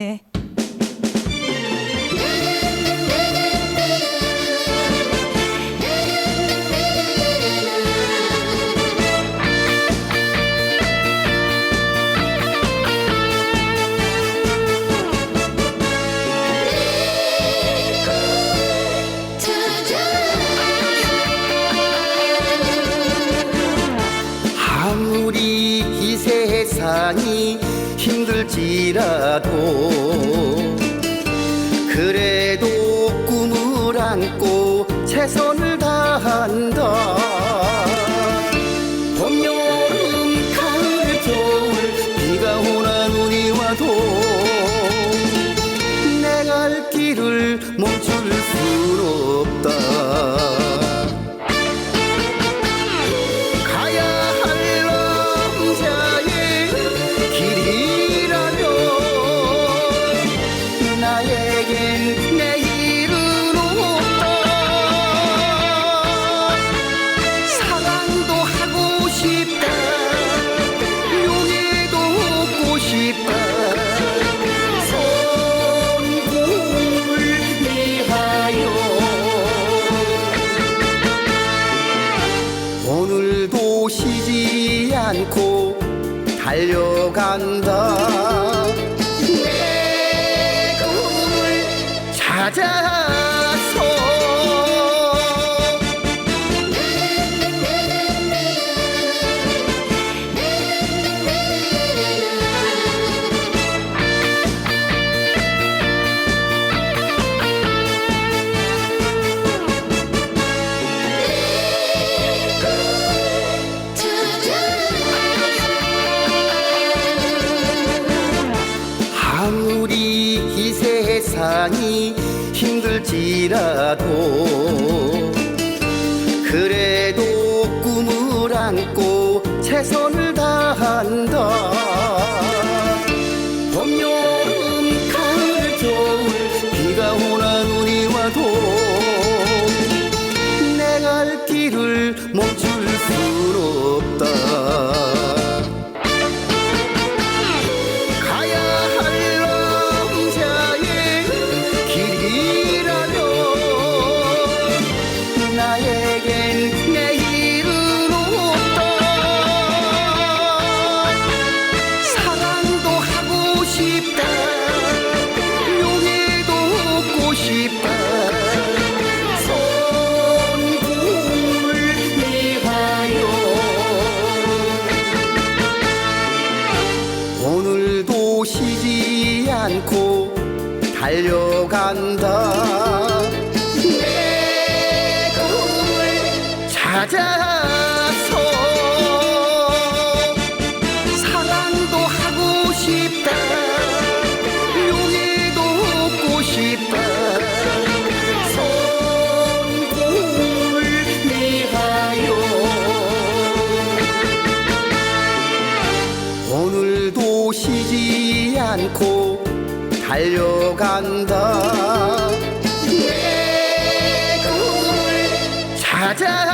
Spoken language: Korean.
네. 아무리 이 세상이 힘들지라도 그래도 꿈을 안고 최선을 다한다. 봄, 여름, 가을, 겨울 비가 오나 눈이 와도 내 갈 길을 멈출 순없 쉬지 않고 달려간다. 내 꿈을 찾아 세상이 힘들지라도 그래도 꿈을 안고 최선을 다한다 않고 달려간다 달려간다. 내 꿈을 찾아